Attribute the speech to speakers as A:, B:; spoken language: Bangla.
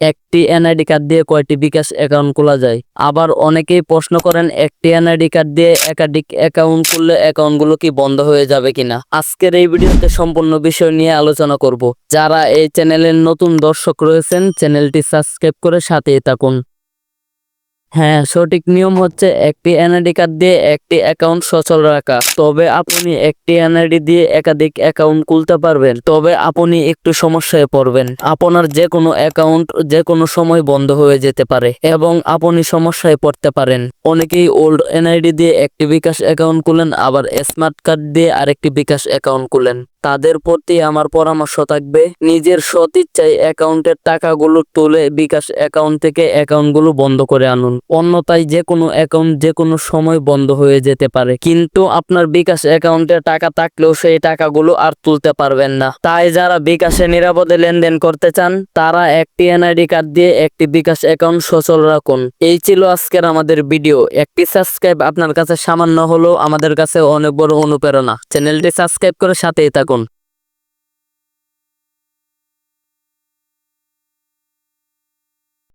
A: একটি এনআইডি কার্ড দিয়ে কয়টি বিকাশ অ্যাকাউন্ট খোলা যায়? আবার অনেকেই প্রশ্ন করেন, একটি এনআইডি কার্ড দিয়ে একাধিক অ্যাকাউন্ট খুললে অ্যাকাউন্টগুলো কি বন্ধ হয়ে যাবে কিনা? আজকের এই ভিডিওতে সম্পূর্ণ বিষয় নিয়ে আলোচনা করব। যারা এই চ্যানেলের নতুন দর্শক রয়েছেন, চ্যানেলটি সাবস্ক্রাইব করে সাথেই থাকুন। হ্যাঁ সঠিক নিয়ম হচ্ছে একটি এনআইডি কার্ড দিয়ে একটি অ্যাকাউন্ট সচল রাখা। তবে আপনি একটি এনআইডি দিয়ে একাধিক অ্যাকাউন্ট খুলতে পারবেন। তবে আপনি একটু সমস্যায় পড়বেন। আপনার যে কোনো অ্যাকাউন্ট যে কোনো সময় বন্ধ হয়ে যেতে পারে এবং আপনি সমস্যায় পড়তে পারেন। অনেকেই ওল্ড এনআইডি দিয়ে একটি বিকাশ অ্যাকাউন্ট খুলেন, আবার স্মার্ট কার্ড দিয়ে আরেকটি বিকাশ অ্যাকাউন্ট খুলেন। তাদের প্রতি আমার পরামর্শ থাকবে। নিজের সৎ ইচ্ছায় অ্যাকাউন্টের টাকাগুলো তুলে বিকাশ অ্যাকাউন্ট থেকে অ্যাকাউন্টগুলো বন্ধ করে আনুন। অন্যথায় যে কোনো অ্যাকাউন্ট যে কোনো সময় বন্ধ হয়ে যেতে পারে। কিন্তু আপনার বিকাশ অ্যাকাউন্টে টাকা থাকলেও সেই টাকাগুলো আর তুলতে পারবেন না। তাই যারা বিকাশে নিরাপদে লেনদেন করতে চান, তারা একটি এনআইডি কার্ড দিয়ে একটি বিকাশ অ্যাকাউন্ট সচল রাখুন। এই ছিল আজকের আমাদের ভিডিও। একটি সাবস্ক্রাইব আপনার কাছে সামান্য হলেও আমাদের কাছে অনেক বড় অনুপ্রেরণা। চ্যানেলটি সাবস্ক্রাইব করে সাথেই থাকুন।